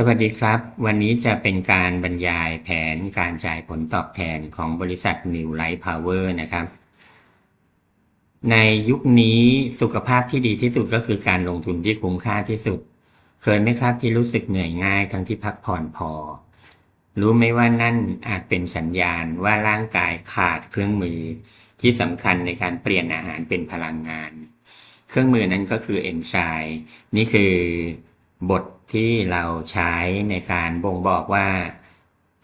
สวัสดีครับ วันนี้จะเป็นการบรรยายแผนการจ่ายผลตอบแทนของบริษัท New Light Power นะครับ ในยุคนี้สุขภาพที่ดีที่สุดก็คือการลงทุนที่คุ้มค่าที่สุด เคยไหมครับที่รู้สึกเหนื่อยง่ายทั้งที่พักผ่อนพอ รู้ไหมว่านั่นอาจเป็นสัญญาณว่าร่างกายขาดเครื่องมือ ที่สำคัญในการเปลี่ยนอาหารเป็นพลังงาน เครื่องมือนั้นก็คือเอนไซม์นี่คือ บทที่เราใช้ในการบ่งบอกว่า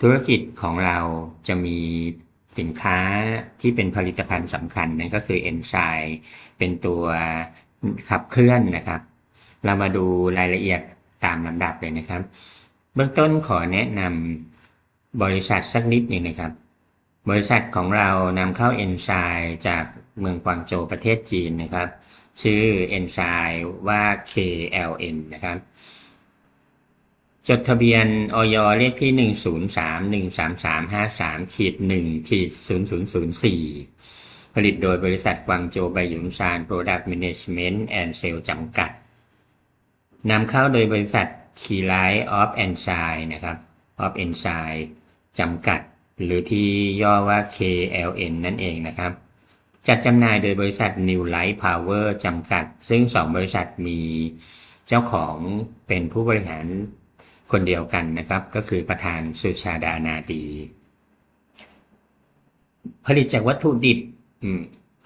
ธุรกิจของเราจะมีสินค้าที่เป็นผลิตภัณฑ์สำคัญนั่นก็คือเอนไซม์เป็นตัวขับเคลื่อนนะครับ เรามาดูรายละเอียดตามลำดับเลยนะครับ เบื้องต้นขอแนะนำบริษัทสักนิดหนึ่งนะครับ บริษัทของเรานำเข้าเอนไซม์จากเมืองกวางโจวประเทศจีนนะครับ ชื่อเอนไซม์ว่า KLN นะครับ จดทะเบียนออยเลขที่103-13353ขีด1ขีด0004ผลิตโดยบริษัทกวางโจไบหยุนซานโปรดักต์แมネจเมนต์แอนด์เซลจำกัดนำเข้าโดยบริษัท Key Light of Enzyme นะครับ of Enzyme จำกัด หรือที่ย่อว่า KLN นั่นเองนะครับ จัดจำหน่ายโดยบริษัท New Light Power จำกัด ซึ่งสองบริษัทมีเจ้าของเป็นผู้บริหาร คนเดียวกันนะครับ ก็คือประธานสุชาดานาดีผลิตจากวัตถุดิบ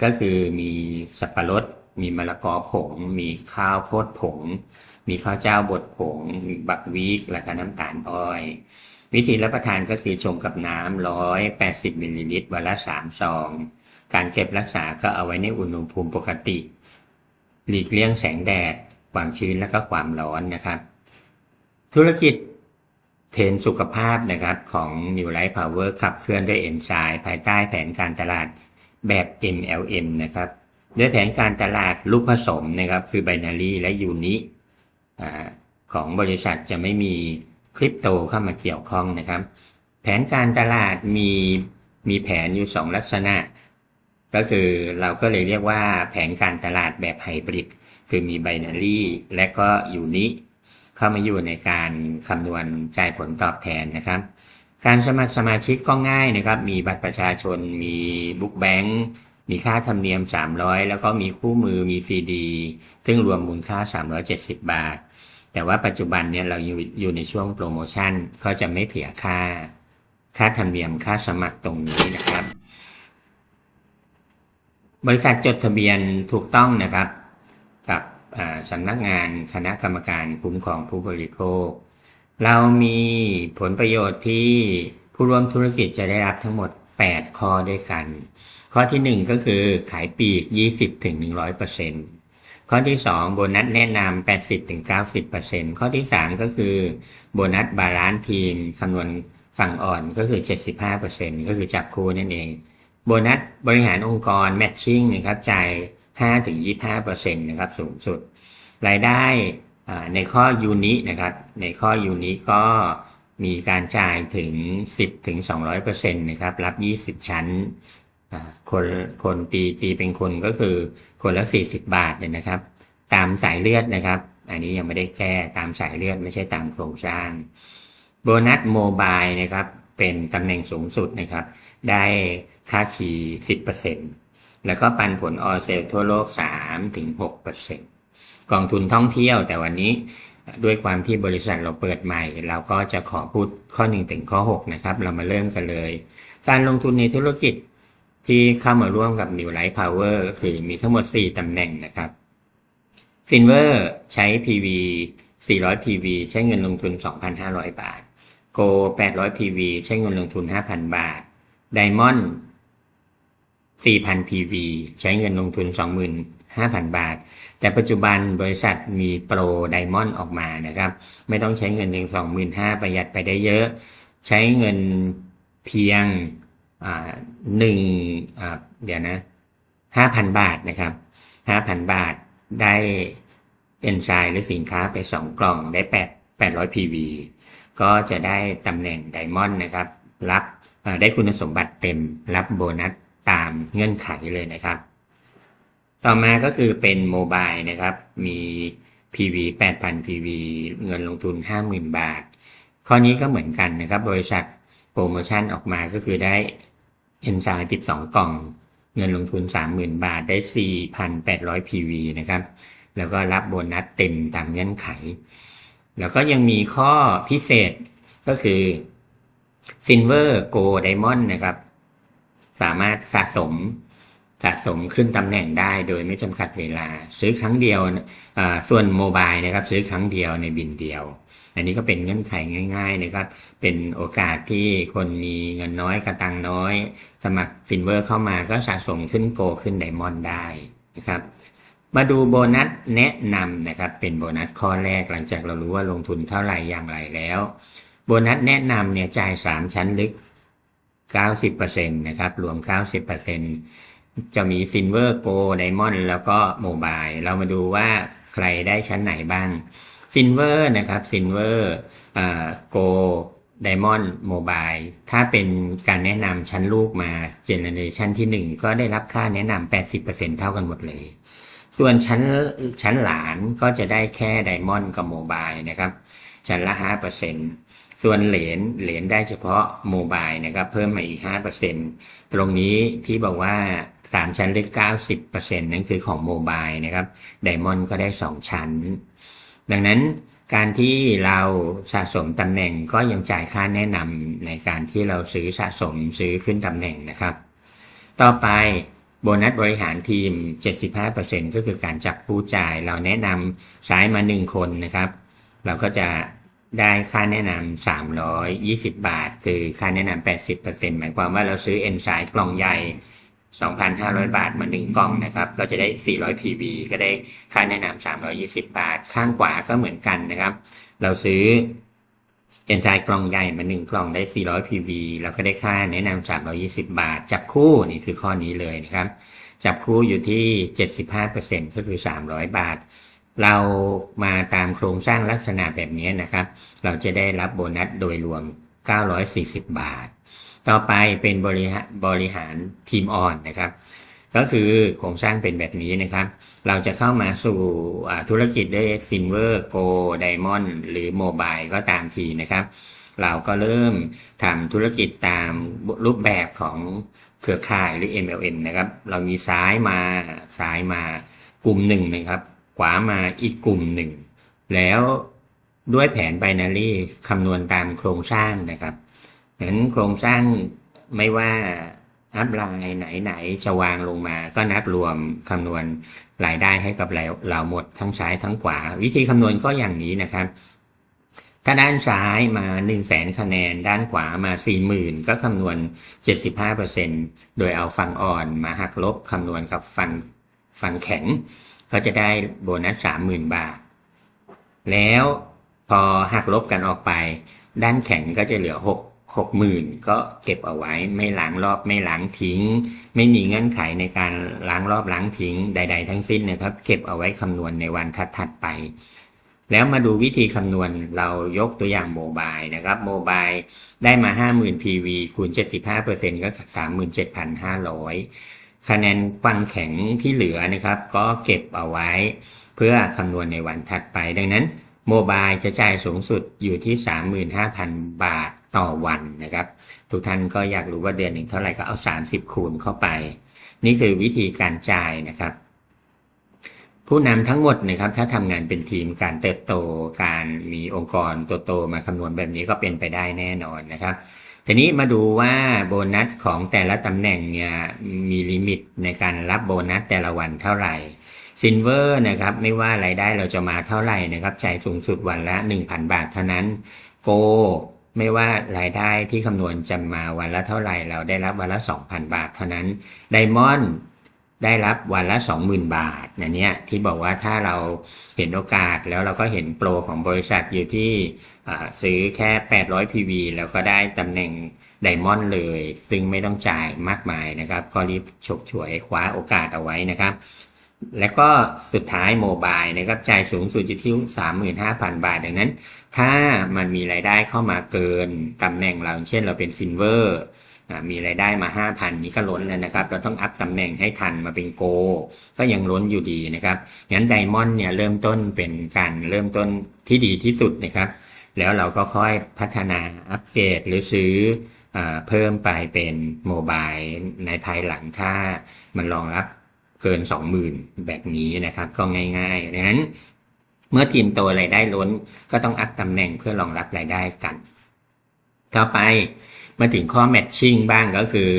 ก็คือมีสับปะรด มีมะละกอผง มีข้าวโพดผง มีข้าวเจ้าบดผงมีบักวีกและก็น้ำตาลอ้อย วิธีรับประทานก็คือชงกับน้ำร้อยแปดสิบมิลลิลิตรวันละสามซอง การเก็บรักษาก็เอาไว้ในอุณหภูมิปกติ หลีกเลี่ยงแสงแดด ความชื้นและก็ความร้อนนะครับ ธุรกิจเทรนสุขภาพนะครับของ New Life Power ขับเคลื่อนด้วยเอนไซม์ภายใต้แผนการตลาดแบบ MLM นะครับด้วยแผนการตลาดลูกผสมนะครับ คือ Binary และ Uni ของบริษัทจะไม่มีคริปโตเข้ามาเกี่ยวข้องนะครับ แผนการตลาดมีมีแผนอยู่ 2 ลักษณะ ก็คือเราก็เลยเรียกว่าแผนการตลาดแบบไฮบริดคือมี Binary และก็ Uni เข้ามาอยู่ในการคำนวณจ่ายผลตอบแทนนะครับ การสมัครสมาชิกก็ง่ายนะครับ มีบัตรประชาชน มีบุ๊กแบงค์มีค่าธรรมเนียม 300 แล้วก็มีคู่มือมีฟรีดี ซึ่งรวมมูลค่า 370 บาท แต่ว่าปัจจุบันเนี่ยเราอยู่ในช่วงโปรโมชั่นเขาจะไม่เสียค่า ค่าธรรมเนียมค่าสมัครตรงนี้นะครับ บริษัทจดทะเบียนถูกต้องนะครับ สำนักงานคณะกรรมการคุ้มครองผู้บริโภค เรามีผลประโยชน์ที่ผู้ร่วมธุรกิจจะได้รับทั้งหมด 8 ข้อด้วยกัน ข้อที่ 1 ก็คือขายปีก 20-100%ข้อที่ 2 โบนัสแนะนำ 80-90%ข้อที่ 3 ก็คือโบนัสบาลานซ์ทีมคำนวณฝั่งอ่อนก็คือ 75%ก็คือจับคู่นั่นเอง โบนัสบริหารองค์กรแมทชิ่งนะครับจ่าย 5-25%นะครับสูงสุด รายได้ในข้อยูนินะครับ ในข้อยูนิก็มีการจ่ายถึง 10-200%นะครับ รับ 20 ชั้นคนคนตีตีเป็นคนก็คือคนละ 40 บาทเลยนะครับ ตามสายเลือดนะครับ อันนี้ยังไม่ได้แก้ตามสายเลือดไม่ใช่ตามโครงสร้าง โบนัสโมบายนะครับ เป็นตำแหน่งสูงสุดนะครับ ได้ค่าคี10% แล้วก็ปันผลออเซลทั่วโลก 3-6%กองทุนท่องเที่ยวแต่วันนี้ด้วยความที่บริษัทเราเปิดใหม่ เราก็จะขอพูดข้อ1ถึงข้อ6นะครับ เรามาเริ่มกันเลย การลงทุนในธุรกิจที่เข้ามาร่วมกับ New Life Power ก็คือมีทั้งหมด 4ตำแหน่งนะครับฟินเวอร์ใช้ PV 400 PV ใช้เงินลงทุน 2,500 บาท Go 800 PV ใช้เงินลงทุน 5,000 บาท Diamond 4,000 PV ใช้เงินลงทุน 25,000 บาท แต่ปัจจุบันบริษัทมีโปรไดมอนด์ออกมานะครับ ไม่ต้องใช้เงินเพียง25,000 ประหยัดไปได้เยอะ ใช้เงินเพียงหนึ่งเดี๋ยวนะ5,000 บาทนะครับ 5,000 บาทได้เอนไซม์หรือสินค้าไป 2 กล่องได้ 8 800 PV ก็จะได้ตำแหน่งไดมอนด์นะครับ รับได้คุณสมบัติเต็มรับโบนัส ตามเงื่อนไขเลยนะครับ ต่อมาก็คือเป็นโมบายนะครับ มี PV 8,000 PV เงินลงทุน 50,000 บาท ข้อนี้ก็เหมือนกันนะครับ บริษัทโปรโมชั่นออกมาก็คือได้เอนไซม์12 กล่อง เงินลงทุน 30,000 บาทได้ 4,800 PV นะครับ แล้วก็รับโบนัสเต็มตามเงื่อนไข แล้วก็ยังมีข้อพิเศษก็คือ Silver Gold Diamond นะครับ สามารถสะสมสะสมขึ้นตำแหน่งได้โดยไม่จำกัดเวลา ซื้อครั้งเดียวส่วนโมบายนะครับ ซื้อครั้งเดียวในบินเดียว อันนี้ก็เป็นเงื่อนไขง่าย ๆ นะครับ เป็นโอกาสที่คนมีเงินน้อยกระตังน้อย สมัครฟินเวอร์เข้ามาก็สะสมขึ้นโกขึ้นไดมอนด์ได้นะครับ มาดูโบนัสแนะนำนะครับ เป็นโบนัสข้อแรกหลังจากเรารู้ว่าลงทุนเท่าไหร่อย่างไรแล้ว โบนัสแนะนำเนี่ยจ่าย 3 ชั้นลึก 90%นะครับ รวม 90%จะมีซินเวอร์โกไดมอนด์แล้วก็โมบายเรามาดูว่าใครได้ชั้นไหนบ้างซินเวอร์นะครับซินเวอร์โกไดมอนด์โมบายถ้าเป็นการแนะนำชั้นลูกมาเจเนเรชันที่ 1 ก็ได้รับค่าแนะนำ80%เท่ากันหมดเลยส่วนชั้นชั้นหลานก็จะได้แค่ไดมอนด์กับโมบายนะครับ ชั้นละ5% ส่วนเหรียญเหรียญได้เฉพาะโมบายนะครับเพิ่มมาอีก 5%ตรงนี้ที่บอกว่าสามชั้นเลขเก้าสิบเปอร์เซ็นต์นั่นคือของโมบายนะครับไดมอนด์ก็ได้สองชั้น ดังนั้นการที่เราสะสมตำแหน่งก็ยังจ่ายค่าแนะนำในการที่เราซื้อสะสมซื้อขึ้นตำแหน่งนะครับ ต่อไปโบนัสบริหารทีม 75%ก็คือการจับผู้จ่าย เราแนะนำใช้มา 1 คนนะครับ เราก็จะ ได้ค่าแนะนำา320บาท คือค่าแนะนำ80%หมายความว่าเราซื้อเอนไซม์กล่องใหญ่2,500บาทมา1กล่องนะครับ ก็จะได้400 PV ก็ได้ค่าแนะนำา320บาท ข้างขวาก็เหมือนกันนะครับ เราซื้อเอนไซม์กล่องใหญ่มา1กล่องได้400 PV เราก็ได้ค่าแนะนำา320บาท จับคู่นี่คือข้อนี้เลยนะครับ จับคู่อยู่ที่75%ก็คือ300บาท เรามาตามโครงสร้างลักษณะแบบนี้นะครับ เราจะได้รับโบนัสโดยรวม 940 บาท ต่อไปเป็นบริหารบริหารทีมออนนะครับ ก็คือโครงสร้างเป็นแบบนี้นะครับ เราจะเข้ามาสู่ธุรกิจด้วยซินเวอร์โกไดมอนด์หรือโมบายก็ตามทีนะครับ เราก็เริ่มทำธุรกิจตามรูปแบบของเครือข่ายหรือ MLM นะครับ เรามีซ้ายมาซ้ายมากลุ่มหนึ่งนะครับ ขวามาอีกกลุ่มหนึ่ง แล้วด้วยแผนไบนารีคำนวณตามโครงสร้างนะครับเห็นโครงสร้างไม่ว่าอัพไลน์ไหนๆจะวางลงมา ก็นับรวมคำนวณรายได้ให้กับเราเราหมดทั้งซ้ายทั้งขวา วิธีคำนวณก็อย่างนี้นะครับ ถ้าด้านซ้ายมา 1 0 0 0 0แสนคะแนน ด้านขวามา 40,000 ก็คำนวณ 75%โดยเอาฟังอ่อนมาหักลบคำนวณกับฟังฟังแข็ง ก็จะได้โบนัส30,000บาท แล้วพอหักลบกันออกไป ด้านแข็งก็จะเหลือ6หกหมื่นก็เก็บเอาไว้ไม่ล้างรอบไม่ล้างทิ้ง ไม่มีเงื่อนไขในการล้างรอบล้างทิ้งใด ๆ ทั้งสิ้นนะครับ เก็บเอาไว้คำนวณในวันถัดๆไป แล้วมาดูวิธีคำนวณเรายกตัวอย่างโมบายนะครับโมบายได้มา 50,000 PV คูณ 75%ก็ 37,500 คะแนนฟังแข็งที่เหลือนะครับ ก็เก็บเอาไว้ เพื่อคำนวณในวันถัดไป ดังนั้นโมบายจะจ่ายสูงสุดอยู่ที่ 35,000 บาทต่อวันนะครับ ทุกท่านก็อยากรู้ว่าเดือนหนึ่งเท่าไหร่ก็เอา 30 คูณเข้าไป นี่คือวิธีการจ่ายนะครับ ผู้นำทั้งหมดนะครับ ถ้าทำงานเป็นทีมการเติบโต การมีองค์กรตัวโตมาคำนวณแบบนี้ก็เป็นไปได้แน่นอนนะครับ ทีนี้มาดูว่าโบนัสของแต่ละตำแหน่งเนี่ยมีลิมิตในการรับโบนัสแต่ละวันเท่าไหร่ซินเวอร์นะครับไม่ว่ารายได้เราจะมาเท่าไหร่นะครับจ่ายสูงสุดวันละ 1,000 บาทเท่านั้นโกไม่ว่ารายได้ที่คำนวณจะมาวันละเท่าไหร่ เราได้รับวันละ 2,000 บาทเท่านั้นไดมอนด์ ได้รับวันละ 20,000 บาทนะเนี่ยที่บอกว่าถ้าเราเห็นโอกาสแล้วเราก็เห็นโปรของบริษัทอยู่ที่ซื้อแค่ 800 PV แล้วก็ได้ตำแหน่งไดมอนด์เลย ซึ่งไม่ต้องจ่ายมากมายนะครับ ก็รีบฉกฉวยคว้าโอกาสเอาไว้นะครับ และก็สุดท้ายโมบายนะครับจ่ายสูงสุดอยู่ที่ 35,000 บาท ดังนั้น ถ้ามันมีรายได้เข้ามาเกินตำแหน่งเราเช่นเราเป็นซินเวอร์ มีรายได้มาห้าพันนี่ก็ล้นแล้วนะครับ เราต้องอัพตำแหน่งให้ทันมาเป็นโก ก็ยังล้นอยู่ดีนะครับ งั้นไดมอนด์เนี่ยเริ่มต้นเป็นการเริ่มต้นที่ดีที่สุดนะครับ แล้วเราก็ค่อยพัฒนาอัปเกรดหรือซื้ออเพิ่มไปเป็นโมบายในภายหลังถ้ามันรองรับเกิน 20,000 แบบนี้นะครับ ก็ง่ายๆดังนั้นเมื่อทีมโตรายได้ล้นก็ต้องอัพตำแหน่งเพื่อรองรับรายได้กัน ต่อไป มาถึงข้อแมทชิ่งบ้างก็คือ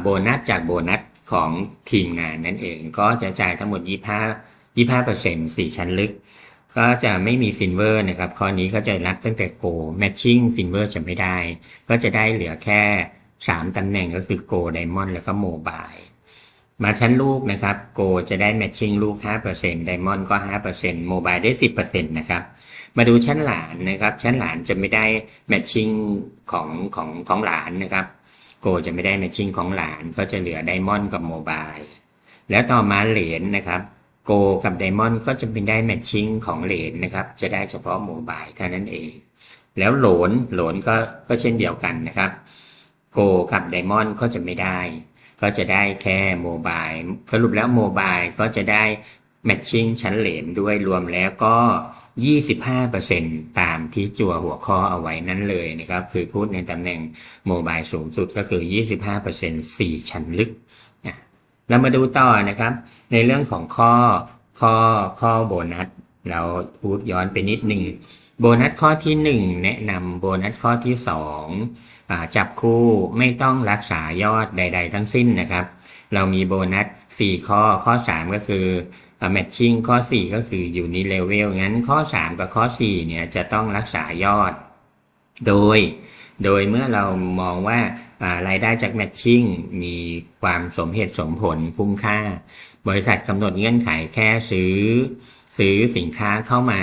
โบนัสจากโบนัสของทีมงานนั่นเอง ก็จะจ่ายทั้งหมด 25 25เปอร์เซ็นต์4ชั้นลึก ก็จะไม่มีฟินเวอร์นะครับ ข้อนี้ก็จะนับตั้งแต่โกแมทชิ่งฟินเวอร์จะไม่ได้ ก็จะได้เหลือแค่ 3ตำแหน่งก็คือโกไดมอนด์แล้วก็โมบายมาชั้นลูกนะครับ โกจะได้แมทชิ่งลูก 5%ไดมอนด์ก็ 5%โมบายได้ 10%นะครับ มาดูชั้นหลานนะครับ ชั้นหลานจะไม่ได้แมทชิ่งของของของหลานนะครับโกจะไม่ได้แมทชิ่งของหลานก็จะเหลือไดมอนด์กับโมบายแล้วต่อมาเหรียญนะครับโกกับไดมอนด์ก็จะเป็นได้แมทชิ่งของเหรียญนะครับ จะได้เฉพาะโมบายเท่านั้นเอง แล้วโหลนโหลนก็ก็เช่นเดียวกันนะครับโกกับไดมอนด์ก็จะไม่ได้ ก็จะได้แค่โมบายสรุปแล้วโมบายก็จะได้แมทชิ่งชั้นเหรียญด้วยรวมแล้วก็ 25%ตามที่จั่วหัวข้อเอาไว้นั้นเลยนะครับ คือพูดในตำแหน่งโมบายสูงสุดก็คือ 25% 4 ชั้นลึก เรามาดูต่อนะครับ ในเรื่องของข้อข้อข้อโบนัส เราพูดย้อนไปนิดหนึ่งโบนัสข้อที่หนึ่งแนะนำโบนัสข้อที่สองจับคู่ไม่ต้องรักษายอดใด ๆ ทั้งสิ้นนะครับ เรามีโบนัส 4 ข้อข้อ 3 ก็คือ แมทชิ่งข้อ 4 ก็คืออยู่ในเลเวลงั้นข้อ 3 กับข้อ 4 เนี่ยจะต้องรักษายอด โดย โดยเมื่อเรามองว่าอ่ารายได้จากแมทชิ่งมีความสมเหตุสมผลคุ้มค่า บริษัทกำหนดเงื่อนไขแค่ซื้อ ซื้อสินค้าเข้ามา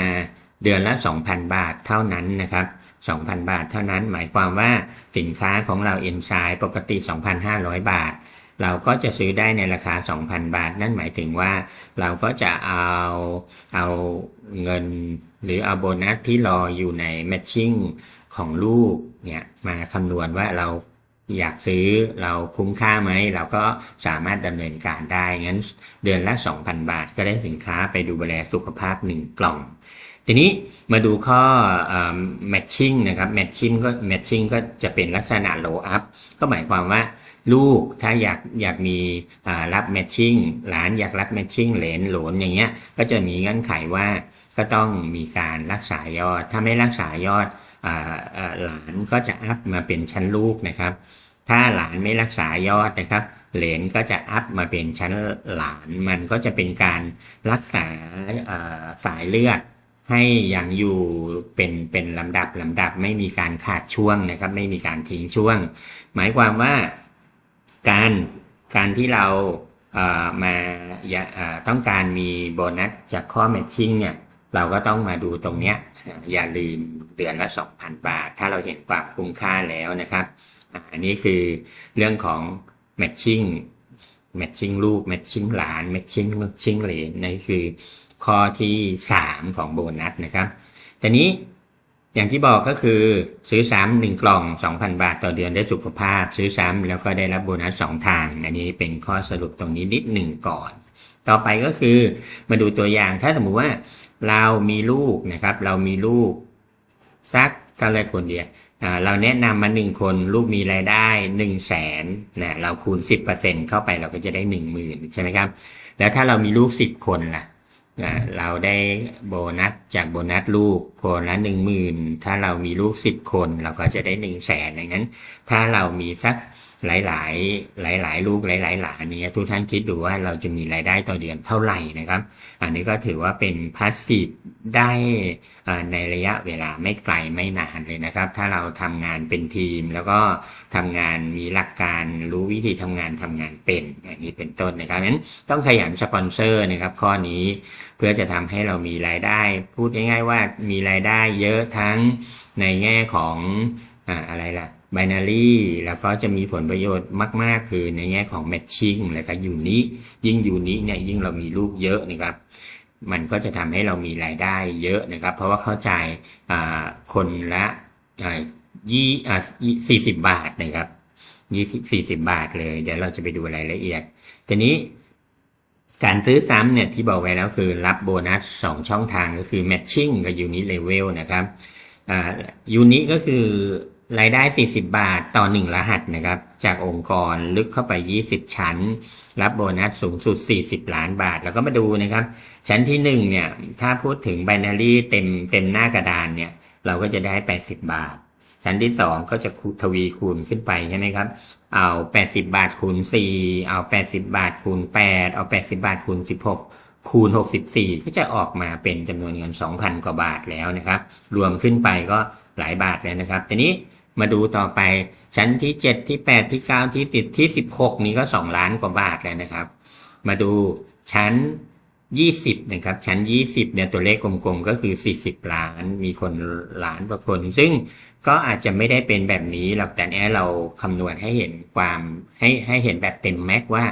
เดือนละ 2,000 บาทเท่านั้นนะครับ 2,000 บาทเท่านั้นหมายความว่าสินค้าของเราเอนไซม์ปกติ 2,500 บาท เราก็จะซื้อได้ในราคา 2,000 บาท นั่นหมายถึงว่าเราก็จะเอาเอาเงินหรือเอาโบนัสที่รออยู่ในแมทชิ่งของลูกเนี่ยมาคำนวณว่าเราอยากซื้อเราคุ้มค่าไหม เราก็สามารถดำเนินการได้ งั้นเดือนละ 2,000 บาทก็ได้สินค้าไปดูแลสุขภาพ 1 กล่อง ทีนี้มาดูข้อแมทชิ่งนะครับแมทชิ่งก็แมทชิ่งก็จะเป็นลักษณะโลอัพก็หมายความว่า ลูกถ้าอยากอยากมีรับแมทชิ่งหลานอยากรับแมทชิ่งเหลนหลนอย่างเงี้ยก็จะมีเงื่อนไขว่าก็ต้องมีการรักษายอด ถ้าไม่รักษายอดหลานก็จะอัพมาเป็นชั้นลูกนะครับ ถ้าหลานไม่รักษายอดนะครับเหลนก็จะอัพมาเป็นชั้นหลาน มันก็จะเป็นการรักษาสายเลือดให้ยังอยู่เป็นเป็นลำดับลำดับไม่มีการขาดช่วงนะครับ ไม่มีการทิ้งช่วง หมายความว่า การการที่เรามาต้องการมีโบนัสจากข้อแมทชิ่งเนี่ยเราก็ต้องมาดูตรงเนี้ยอย่าลืมเดือนละ 2,000 บาท ถ้าเราเห็นความคุ้มค่าแล้วนะครับอันนี้คือเรื่องของแมทชิ่งแมทชิ่งลูกแมทชิ่งหลานแมทชิ่งชิ่งเหลนนี่คือข้อที่ 3 ของโบนัสนะครับแต่นี้ อย่างที่บอกก็คือซื้อซ้ำหนึ่งกล่อง 2,000 บาทต่อเดือนได้สุขภาพ ซื้อซ้ำแล้วก็ได้รับโบนัสสองทาง อันนี้เป็นข้อสรุปตรงนี้นิดหนึ่งก่อน ต่อไปก็คือมาดูตัวอย่างถ้าสมมติว่าเรามีลูกนะครับ เรามีลูกสักเท่าไรคนเดียวเราแนะนำมาหนึ่งคนลูกมีรายได้หนึ่งแสนนะเราคูณสิบเปอร์เซ็นเข้าไปเราก็จะได้หนึ่งหมื่นใช่ไหมครับ แล้วถ้าเรามีลูกสิบคนล่ะ เราได้โบนัสจากโบนัสลูกคนละหนึ่งหมื่นถ้าเรามีลูกสิบคนเราก็จะได้หนึ่งแสนอย่างนั้น ถ้าเรามีสัก หลายหลายหลายหลายลูกหลายหลายหลานนี้ทุกท่านคิดดูว่าเราจะมีรายได้ต่อเดือนเท่าไหร่นะครับ อันนี้ก็ถือว่าเป็นพาสซีฟได้ในระยะเวลาไม่ไกลไม่นานเลยนะครับ ถ้าเราทำงานเป็นทีม แล้วก็ทำงานมีหลักการรู้วิธีทำงานทำงานเป็นอย่างนี้เป็นต้นนะครับงั้นต้องขยันสปอนเซอร์นะครับ ข้อนี้เพื่อจะทำให้เรามีรายได้ พูดง่ายๆว่ามีรายได้เยอะทั้งในแง่ของอะไรล่ะ binary แล้วก็จะมีผลประโยชน์มาก ๆ คือในแง่ของ matching แล้วก็ยูนิยิ่งยูนิเนี่ยยิ่งเรามีลูกเยอะนะครับมันก็จะทำให้เรามีรายได้เยอะนะครับ เพราะว่าเข้าใจคนละยี่สี่สิบบาทนะครับยี่สี่สิบบาทเลย เดี๋ยวเราจะไปดูรายละเอียด ทีนี้การซื้อซ้ำเนี่ยที่บอกไว้แล้วคือรับโบนัสสองช่องทางก็คือ matching กับ unit level นะครับอ่า unit ก็คือ รายได้ 40 บาทต่อ 1 รหัสนะครับ จากองค์กรลึกเข้าไป 20 ชั้น รับโบนัสสูงสุด 40 ล้านบาท แล้วก็มาดูนะครับ ชั้นที่ 1 เนี่ย ถ้าพูดถึง binary เต็มเต็มหน้ากระดานเนี่ย เราก็จะได้ 80 บาท ชั้นที่ 2 ก็จะทวีคูณขึ้นไปใช่ไหมครับ เอา 80 บาทคูณ 4 เอา 80 บาทคูณ 8 เอา 80 บาทคูณ 16คูณ 64 ก็จะออกมาเป็นจำนวนเงิน 2,000 กว่าบาทแล้วนะครับ รวมขึ้นไปก็หลายบาทแล้วนะครับ ทีนี้ มาดูต่อไป ชั้นที่7ที่8ที่9ที่ติดที่16นี้ก็2ล้านกว่าบาทแล้วนะครับ มาดูชั้น20นะครับ ชั้น20เนี่ยตัวเลขกลมๆก็คือ40ล้านมีคนล้านกว่าคน ซึ่งก็อาจจะไม่ได้เป็นแบบนี้หรอกแต่เนี้ยเราคำนวณให้เห็นความให้ให้เห็นแบบเต็มแม็กว่า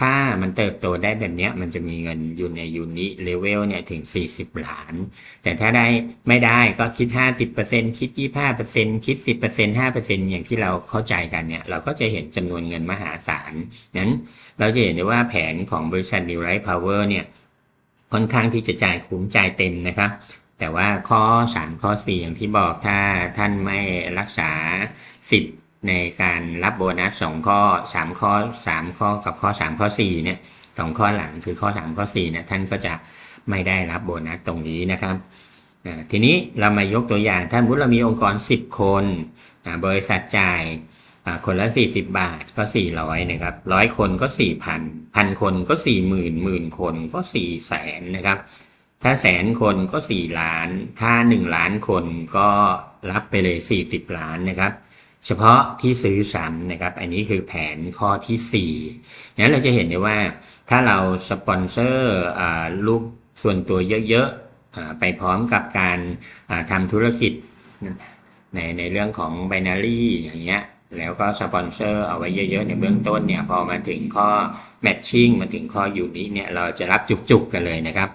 ถ้ามันเติบโตได้แบบนี้มันจะมีเงินอยู่ในยูนิเลเวลเนี่ยถึง 40 ล้าน แต่ถ้าได้ไม่ได้ก็คิด 50%คิด 25%คิด 10% 5%อย่างที่เราเข้าใจกันเนี่ย เราก็จะเห็นจำนวนเงินมหาศาลนั้นเราจะเห็นได้ว่าแผนของบริษัท New Life Power เนี่ย ค่อนข้างที่จะจ่ายคุ้มจ่ายเต็มนะครับ แต่ว่าข้อ 3 ข้อ 4 อย่างที่บอกถ้าท่านไม่รักษาสิทธิ์ ในการรับโบนัส2ข้อ3ข้อ3ข้อกับข้อ3ข้อ4เนี่ยสองข้อหลังคือข้อ3ข้อ4เนี่ยท่านก็จะไม่ได้รับโบนัสตรงนี้นะครับทีนี้เรามายกตัวอย่างถ้าสมมติเรามีองค์กร 10 คนบริษัทจ่ายคนละ 40 บาทก็ 400นะครับร้อยคนก็ 4,000พันคนก็ 40,000หมื่นคนก็4แสนนะครับ ถ้าแสนคนก็ 4 ล้าน ถ้า 1 ล้านคนก็รับไปเลย 40 ล้านนะครับ เฉพาะที่ซื้อซ้ำนะครับ อันนี้คือแผนข้อที่4งั้นเราจะเห็นได้ว่าถ้าเราสปอนเซอร์ลูกส่วนตัวเยอะๆไปพร้อมกับการทำธุรกิจในในเรื่องของ binary อย่างเงี้ยแล้วก็สปอนเซอร์เอาไว้เยอะๆในเบื้องต้นเนี่ยพอมาถึงข้อ matching มาถึงข้อยูนิเนี่ยเราจะรับจุกๆกันเลยนะครับ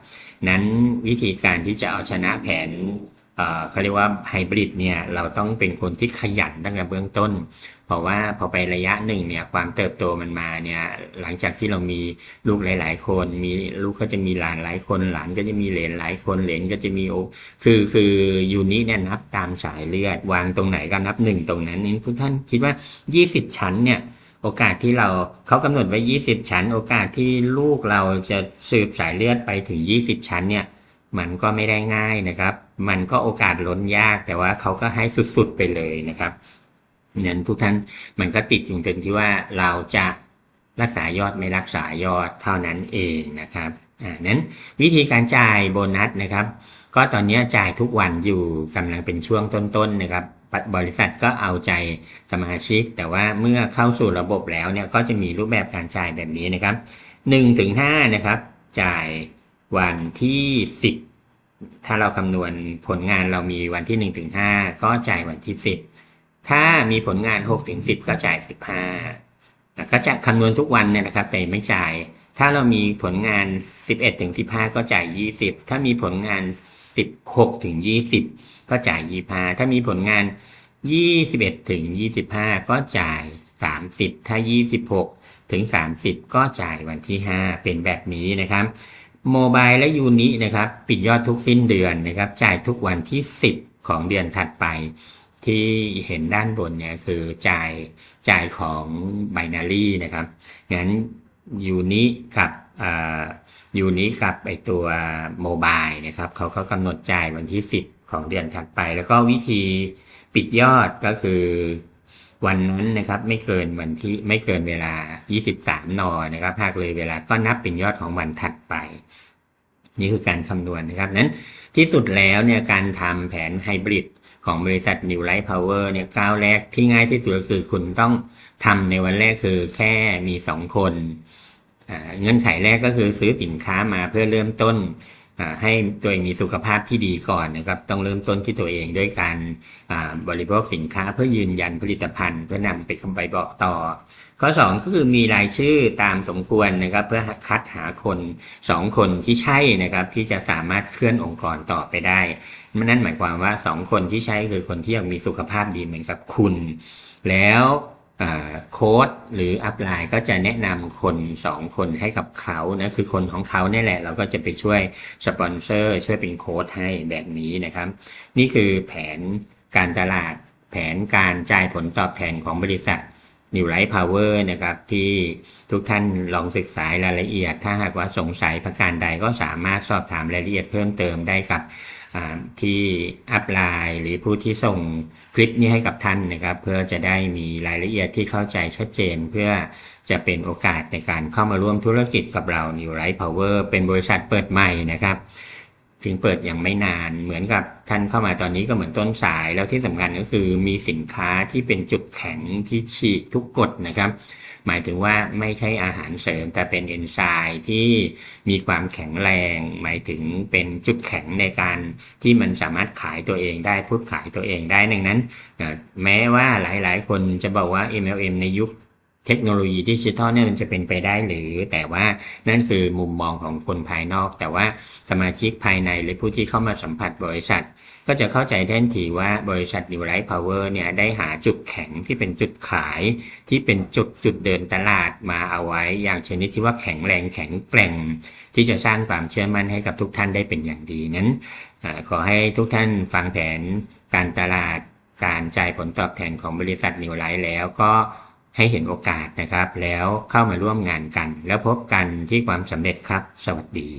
นั้นวิธีการที่จะเอาชนะแผน เขาเรียกว่าไฮบริดเนี่ยเราต้องเป็นคนที่ขยันตั้งแต่เบื้องต้น เพราะว่าพอไประยะหนึ่งเนี่ยความเติบโตมันมาเนี่ยหลังจากที่เรามีลูกหลาย ๆ คน มีลูกก็จะมีหลานหลายคน หลานก็จะมีเหลนหลายคนเหลนก็จะมีโอคือคือยูนิเนี่ยนับตามสายเลือด วางตรงไหนก็นับหนึ่งตรงนั้นนี่ทุกท่านคิดว่า 20 ชั้นเนี่ยโอกาสที่เราเขากำหนดไว้ 20 ชั้น โอกาสที่ลูกเราจะสืบสายเลือดไปถึง 20 ชั้นเนี่ยมันก็ไม่ได้ง่ายนะครับ มันก็โอกาสล้นยาก แต่ว่าเขาก็ให้สุดๆไปเลยนะครับเนี่ยทุกท่านมันก็ติดอยู่ตรงที่ว่าเราจะรักษายอดไม่รักษายอดเท่านั้นเองนะครับอ่านั้นวิธีการจ่ายโบนัสนะครับ ก็ตอนนี้จ่ายทุกวันอยู่กำลังเป็นช่วงต้นๆนนะครับบริษัทก็เอาใจสมาชิก แต่ว่าเมื่อเข้าสู่ระบบแล้วเนี่ยก็จะมีรูปแบบการจ่ายแบบนี้นะครับ1ถึง5นะครับ จ่ายวันที่ 10 ถ้าเราคำนวณผลงานเรามีวันที่1ถึง5ก็จ่ายวันที่ 10 ถ้ามีผลงาน6ถึง10 ก็จ่าย 15ก็จะคำนวณทุกวันเนี่ยนะครับแต่ไม่จ่าย ถ้าเรามีผลงาน 11ถึง15 ก็จ่าย 20 ถ้ามีผลงาน 16ถึง20 ก็จ่าย 25 ถ้ามีผลงาน 21ถึง25 ก็จ่าย 30 ถ้า 26 ถึง 30 ก็จ่ายวันที่ 5 เป็นแบบนี้นะครับ โมบายและยูนินะครับ ปิดยอดทุกสิ้นเดือนนะครับ จ่ายทุกวันที่ 10 ของเดือนถัดไป ที่เห็นด้านบนเนี่ยคือจ่ายจ่ายของ binary นะครับงั้นยูนิกับยูนิกับไอตัวโมบายนะครับเขาเขากำหนดจ่ายวันที่ 10 ของเดือนถัดไป แล้วก็วิธีปิดยอดก็คือ วันนั้นนะครับ ไม่เกินวันที่ไม่เกินเวลา 23 นนะครับหากเลยเวลาก็นับเป็นยอดของวันถัดไป นี่คือการคำนวณนะครับนั้นที่สุดแล้วเนี่ยการทำแผนไฮบริดของบริษัท New Light Power เนี่ยก้าวแรกที่ง่ายที่สุดคือคุณต้องทำในวันแรกคือแค่มีสองคนเงื่อนไขแรกก็คือซื้อสินค้ามาเพื่อเริ่มต้น ให้ตัวเองมีสุขภาพที่ดีก่อนนะครับ ต้องเริ่มต้นที่ตัวเองด้วยการบริโภคสินค้าเพื่อยืนยันผลิตภัณฑ์เพื่อนำไปคำไปบอกต่อ ข้อ 2 ก็คือมีรายชื่อตามสมควรนะครับ เพื่อคัดหาคน 2 คนที่ใช่นะครับที่จะสามารถเคลื่อนองค์กรต่อไปได้นั่นหมายความว่า 2 คนที่ใช่คือคนที่ยังมีสุขภาพดีเหมือนกับคุณ แล้ว โค้ดหรืออัพไลน์ก็จะแนะนำคนสองคนให้กับเขานะคือคนของเขาเนี่ยแหละ เราก็จะไปช่วยสปอนเซอร์ช่วยเป็นโค้ดให้แบบนี้นะครับ นี่คือแผนการตลาด แผนการจ่ายผลตอบแทนของบริษัท New Light Power นะครับที่ทุกท่านลองศึกษารายละเอียด ถ้าหากว่าสงสัยประการใดก็สามารถสอบถามรายละเอียดเพิ่มเติมได้กับ ที่อัพไลน์หรือผู้ที่ส่งคลิปนี้ให้กับท่านนะครับ เพื่อจะได้มีรายละเอียดที่เข้าใจชัดเจน เพื่อจะเป็นโอกาสในการเข้ามาร่วมธุรกิจกับเรา New Light Power เป็นบริษัทเปิดใหม่นะครับถึงเปิดอยังไม่นานเหมือนกับท่านเข้ามาตอนนี้ก็เหมือนต้นสาย แล้วที่สำคัญก็คือมีสินค้าที่เป็นจุดแข็งที่ฉีกทุกกฎนะครับ หมายถึงว่าไม่ใช่อาหารเสริม แต่เป็นเอนไซม์ที่มีความแข็งแรง หมายถึงเป็นจุดแข็งในการที่มันสามารถขายตัวเองได้พูดขายตัวเองได้ดังนั้น แม้ว่าหลายๆ คนจะบอกว่า MLM ในยุค เทคโนโลยีดิจิทัลเนี่ยมันจะเป็นไปได้หรือ แต่ว่านั่นคือมุมมองของคนภายนอก แต่ว่าสมาชิกภายในหรือผู้ที่เข้ามาสัมผัสบริษัท ก็จะเข้าใจแท้ทีว่าบริษัท New Light Power เนี่ยได้หาจุดแข็งที่เป็นจุดขาย ที่เป็นจุดจุดเดินตลาดมาเอาไว้ อย่างชนิดที่ว่าแข็งแรงแข็งแกร่ง ที่จะสร้างความเชื่อมั่นให้กับทุกท่านได้เป็นอย่างดีนั้นขอให้ทุกท่านฟังแผนการตลาดการจ่ายผลตอบแทนของบริษัท New Light แล้วก็ ให้เห็นโอกาสนะครับ แล้วเข้ามาร่วมงานกัน แล้วพบกันที่ความสำเร็จครับ สวัสดี